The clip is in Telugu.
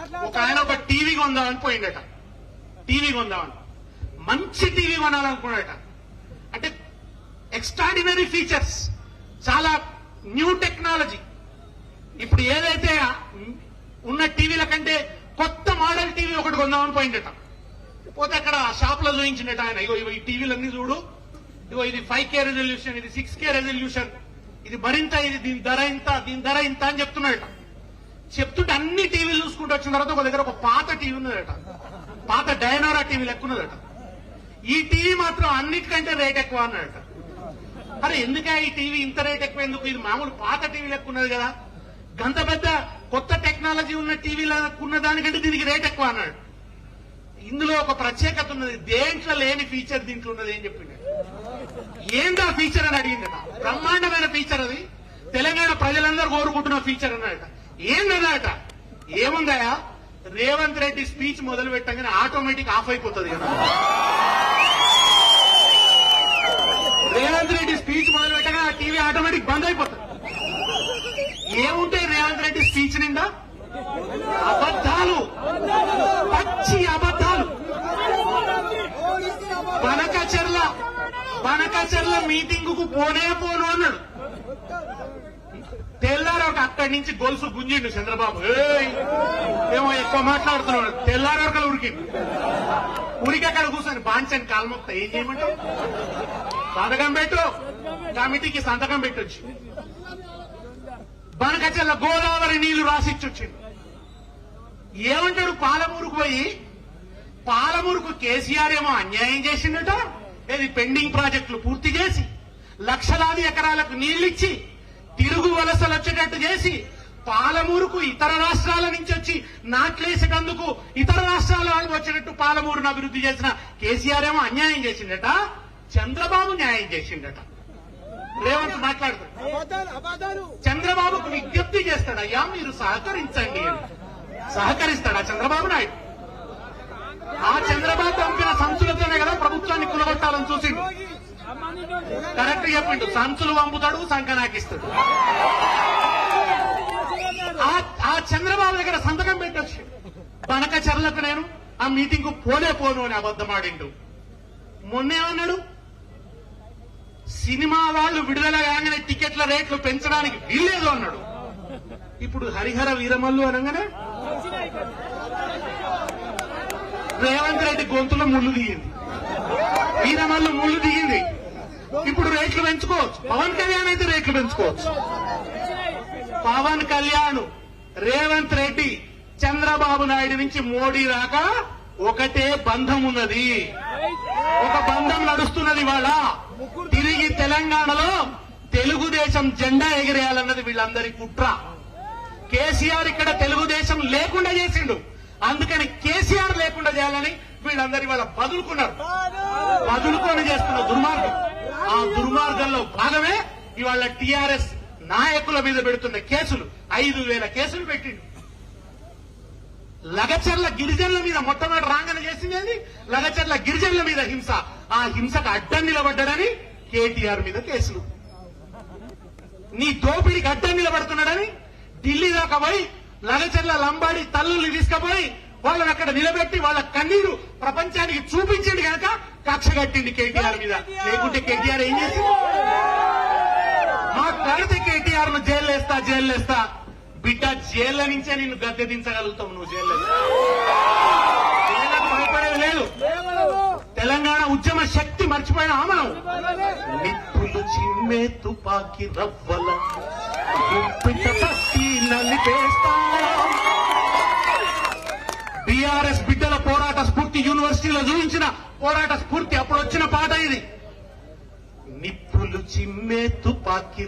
ఒక ఆయన ఒక టీవీ కొందామని పోయిండట టీవీ కొందామని. మంచి టీవీ కొనాలనుకున్నాడట. అంటే ఎక్స్ట్రాడినరీ ఫీచర్స్ చాలా న్యూ టెక్నాలజీ ఇప్పుడు ఏదైతే ఉన్న టీవీల కంటే కొత్త మోడల్ టీవీ ఒకటి కొందామని పోయిండట పోతే అక్కడ షాప్లో చూపించిండట ఆయన. ఇగో ఇగో ఈ టీవీలన్నీ చూడు. ఇగో ఇది ఫైవ్ కే రెజల్యూషన్ ఇది సిక్స్ కే రెజల్యూషన్ ఇది మరింత ఇది దీని ధర ఇంత దీని ధర ఇంత అని చెప్తున్నాడట. చెప్తుంటే అన్ని టీవీలు చూసుకుంటూ వచ్చిన తర్వాత ఒక దగ్గర ఒక పాత టీవీ ఉన్నదట. పాత డైనోరా టీవీ లెక్కున్నదట ఈ టీవీ మాత్రం అన్నిటికంటే రేట్ ఎక్కువ అన్నాడట అరే ఎందుకే ఈ టీవీ ఇంత రేట్ ఎక్కువ? ఎందుకు? ఇది మామూలు పాత టీవీ లెక్క ఉన్నది కదా. గంత పెద్ద కొత్త టెక్నాలజీ ఉన్న టీవీలో ఉన్న దానికంటే దీనికి రేట్ ఎక్కువ అన్నాడు. ఇందులో ఒక ప్రత్యేకత ఉన్నది. దేంట్లో లేని ఫీచర్ దీంట్లో ఉన్నది ఏం చెప్పిండు? ఏందా ఫీచర్ అని అడిగిందట? బ్రహ్మాండమైన ఫీచర్ అది. తెలంగాణ ప్రజలందరూ కోరుకుంటున్న ఫీచర్ అన్నాడట. ఏందన్నట ఏముందయా రేవంత్ రెడ్డి స్పీచ్ మొదలు పెట్టగానే ఆటోమేటిక్ ఆఫ్ అయిపోతుంది కదా. రేవంత్ రెడ్డి స్పీచ్ మొదలు పెట్టగా టీవీ ఆటోమేటిక్ బంద్ అయిపోతుంది. ఏముంటే రేవంత్ రెడ్డి స్పీచ్ నిండా అబద్ధాలు. పచ్చి అబద్ధాలు. బనకచెర్ల బనకచెర్ల మీటింగ్కు పోనే పోను అన్నాడు. తెల్లారు ఒక అక్కడి నుంచి గొలుసు గుంజిండు చంద్రబాబు. ఏమో ఎక్కువ మాట్లాడుతున్నాడు. తెల్లారు ఒకరు ఉరికిండు ఉరికి అక్కడ కూర్చొని బాంచని కాల్మొక్త. ఏం చేయమంటావు? సంతకం పెట్టు. కమిటీకి సంతకం పెట్టొచ్చు. బనకచెల్ల గోదావరి నీళ్ళు రాసిచ్చొచ్చిండు. ఏమంటాడు? పాలమూరుకు పోయి పాలమూరుకు కేసీఆర్ ఏమో అన్యాయం చేసిండట. ఏది పెండింగ్ ప్రాజెక్టులు పూర్తి చేసి లక్షలాది ఎకరాలకు నీళ్ళిచ్చి తిరుగు వలసలు వచ్చేటట్టు చేసి పాలమూరుకు ఇతర రాష్ట్రాల నుంచి వచ్చి నాట్లేసేటందుకు ఇతర రాష్ట్రాల వాళ్ళు వచ్చేటట్టు పాలమూరును అభివృద్ధి చేసిన కేసీఆర్ ఏమో అన్యాయం చేసిండట చంద్రబాబు న్యాయం చేసిండట. రేవంత్ మాట్లాడుతాడు. చంద్రబాబుకు విజ్ఞప్తి చేస్తాడయ్యా మీరు సహకరించండి. సహకరిస్తాడా చంద్రబాబు నాయుడు? ఆ చంద్రబాబు పంపిన సంచులతోనే కదా ప్రభుత్వాన్ని కులగొట్టాలని చూసి కరెక్ట్ చెప్పండి. సంచులు పంపుతాడు సంఖ నాకిస్తాడు ఆ చంద్రబాబు దగ్గర సంతకం పెట్టొచ్చు. పనక చర్లకు నేను ఆ మీటింగ్కు పోలే పోను అని అబద్ధమాడిండు మొన్నేమన్నాడు సినిమా వాళ్ళు విడుదల కాగానే టికెట్ల రేట్లు పెంచడానికి వీల్లేదు అన్నాడు. ఇప్పుడు హరిహర వీరమల్లు అనగానే రేవంత్ రెడ్డి గొంతులో ముళ్ళు దిగింది ఈనాళ్ళు ముళ్ళు దిగింది. ఇప్పుడు రేట్లు పెంచుకోవచ్చు. పవన్ కళ్యాణ్ అయితే రేట్లు పెంచుకోవచ్చు. పవన్ కళ్యాణ్ రేవంత్ రెడ్డి చంద్రబాబు నాయుడు నుంచి మోడీ దాకా ఒకటే బంధం ఉన్నది. ఒక బంధం నడుస్తున్నది వాళ్ళ తిరిగి తెలంగాణలో తెలుగుదేశం జెండా ఎగిరేయాలన్నది వీళ్ళందరి కుట్ర. కేసీఆర్ ఇక్కడ తెలుగుదేశం లేకుండా చేసిండు. అందుకని కేసీఆర్ లేకుండా చేయాలని వీళ్ళందరి వాళ్ళ బదులుకున్నారు బదులుకొని చేస్తున్న దుర్మార్గం. ఆ దుర్మార్గంలో భాగమే ఇవాళ టీఆర్ఎస్ నాయకుల మీద పెడుతున్న కేసులు. ఐదు వేల కేసులు పెట్టిండు. లగచర్ల గిరిజనుల మీద మొట్టమొదటి రాంగన చేసింది లగచర్ల గిరిజనుల మీద హింస. ఆ హింసకు అడ్డం నిలబడ్డాడని కేటీఆర్ మీద కేసులు. నీ దోపిడికి అడ్డం నిలబడుతున్నాడని ఢిల్లీ దాకా పోయి లగచర్ల లంబాడి తల్లుల్ని తీసుకుపోయి వాళ్ళని అక్కడ నిలబెట్టి వాళ్ళ కన్నీరు ప్రపంచానికి చూపించింది కనుక కక్ష కట్టింది కేటీఆర్ మీద. లేకుంటే కేటీఆర్ ఏం చేసింది? మా కడితే కేటీఆర్ను జైల్లేస్తా జైల్లేస్తా. జైలు బిడ్డ జైల్లో నుంచే నిన్ను గద్దె దించగలుగుతావు నువ్వు జైల్లో భయపడేది లేదు. తెలంగాణ ఉద్యమ శక్తి మర్చిపోయిన ఆమనం. నిప్పులు చిమ్మే తుపాకి రవ్వల గుప్పిట పట్టి నలిపేస్తా బీఆర్ఎస్ బిడ్డల పోరాట స్ఫూర్తి యూనివర్సిటీలో చూపించిన పోరాట స్ఫూర్తి అప్పుడు వచ్చిన పాట ఇది. నిప్పులు చిమ్మే తుపాకి